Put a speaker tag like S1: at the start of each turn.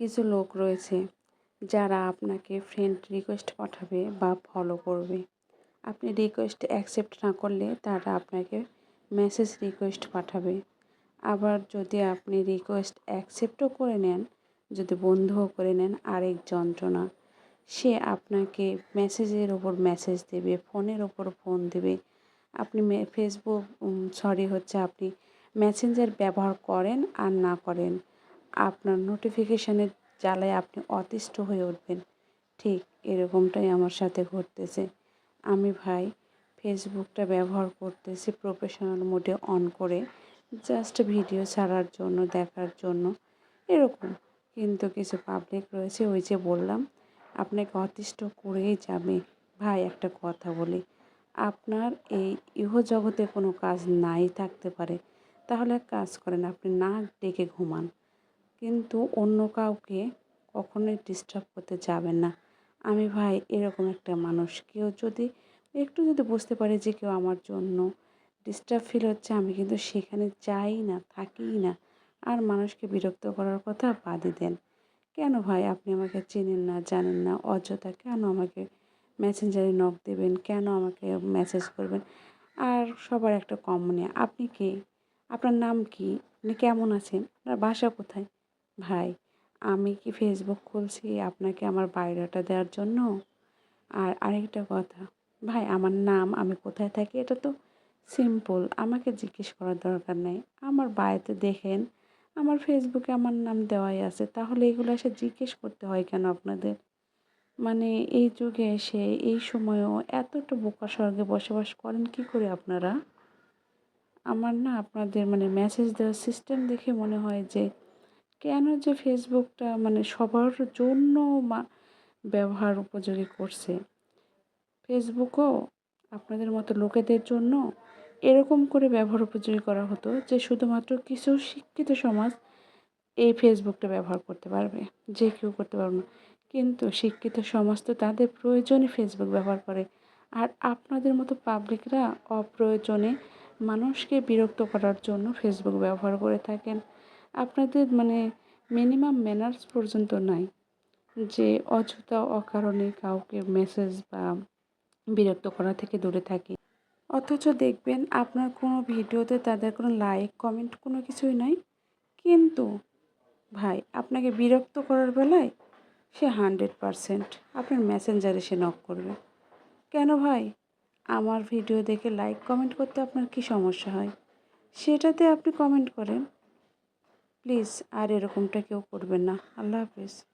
S1: কিছু লোক রয়েছে যারা আপনাকে ফ্রেন্ড রিকোয়েস্ট পাঠাবে বা ফলো করবে। আপনি রিকোয়েস্ট অ্যাকসেপ্ট না করলে তারা আপনাকে মেসেজ রিকোয়েস্ট পাঠাবে। আবার যদি আপনি রিকোয়েস্ট অ্যাকসেপ্টও করে নেন, যদি বন্ধুও করে নেন আরেক যন্ত্রণা, সে আপনাকে মেসেজের ওপর মেসেজ দেবে, ফোনের ওপর ফোন দেবে। আপনি ফেসবুক সরি হচ্ছে আপনি মেসেঞ্জার ব্যবহার করেন আর না করেন। আপনার নোটিফিকেশানের জ্বালায় আপনি অতিষ্ঠ হয়ে উঠবেন। ঠিক এরকমটাই আমার সাথে ঘটতেছে। আমি ভাই ফেসবুকটা ব্যবহার করতেছি প্রফেশনাল মোডে অন করে জাস্ট ভিডিও ছাড়ার জন্য, দেখার জন্য, এরকম। কিন্তু কিছু পাবলিক রয়েছে, ওই যে বললাম, আপনাকে অতিষ্ঠ করেই যাবে। ভাই একটা কথা বলি, আপনার এই ইহজগতে কোনো কাজ নাই থাকতে পারে। তাহলে এক কাজ করেন, আপনি না ডেকে ঘুমান। কিন্তু অন্য কাউকে কখনোই ডিস্টার্ব করতে যাবেন না। আমি ভাই, এরকম একটা মানুষ। কেউ যদি, একটু যদি বুঝতে পারে যে কেউ আমার জন্য ডিস্টার্ব ফিল হচ্ছে, আমি কিন্তু সেখানে যাই না, থাকিই না। আর মানুষকে বিরক্ত করার কথা বাদই দেন। কেন ভাই? আপনি আমাকে চেনেন না, জানেন না। অযথা কেন আমাকে মেসেঞ্জারে নক দেবেন? কেন আমাকে মেসেজ করবেন? আর সবার একটা কমনে আপনি কে? আপনার নাম কি? আপনি কেমন আছেন? আপনার বাসা কোথায়? ভাই, আমি কি ফেসবুক খুলছি আপনাকে আমার বায়োডাটা দেওয়ার জন্য? আর আরেকটা কথা, ভাই, আমার নাম আমি কোথায় থাকি এটা তো সিম্পল আমাকে জিজ্ঞেস করার দরকার নেই। আমার বাড়িতে দেখেন, আমার ফেসবুকে আমার নাম দেওয়াই আছে, তাহলে এগুলো এসে জিজ্ঞেস করতে হয় কেন আপনাদের? মানে এই যুগে এসে, এই সময়েও এতটা বোকা স্বর্গে বসবাস করেন কি করে আপনারা? আমার না আপনাদের মানে মেসেজ দেওয়ার সিস্টেম দেখে মনে হয় যে কেন যে ফেসবুকটা মানে সবার জন্য ব্যবহার উপযোগী করছে? ফেসবুকও আপনাদের মতো লোকেদের জন্য এরকম করে ব্যবহার উপযোগী করা হতো যে শুধুমাত্র কিছু শিক্ষিত সমাজ এই ফেসবুকটা ব্যবহার করতে পারবে, যে কেউ করতে পারবে না। কিন্তু শিক্ষিত সমাজ তো তাদের প্রয়োজনে ফেসবুক ব্যবহার করে। আর আপনাদের মতো পাবলিকরা অপ্রয়োজনে মানুষকে বিরক্ত করার জন্য ফেসবুক ব্যবহার করে থাকেন। আপনাদের মানে মিনিমাম ম্যানার্স পর্যন্ত নাই। যে অযথা অকারণে কাউকে মেসেজ বা বিরক্ত করা থেকে দূরে থাকি। অথচ দেখবেন আপনার কোনো ভিডিওতে তাদের কোনো লাইক কমেন্ট কোনো কিছুই নাই। কিন্তু ভাই, আপনাকে বিরক্ত করার বেলায় সে হান্ড্রেড পারসেন্ট আপনার মেসেঞ্জারে সে নক করবে। কেন ভাই? আমার ভিডিও দেখে লাইক কমেন্ট করতে আপনার কি সমস্যা হয়? সেটাতে আপনি কমেন্ট করেন। প্লিজ আর এরকমটা কেউ করবে না। আল্লাহ হাফিজ।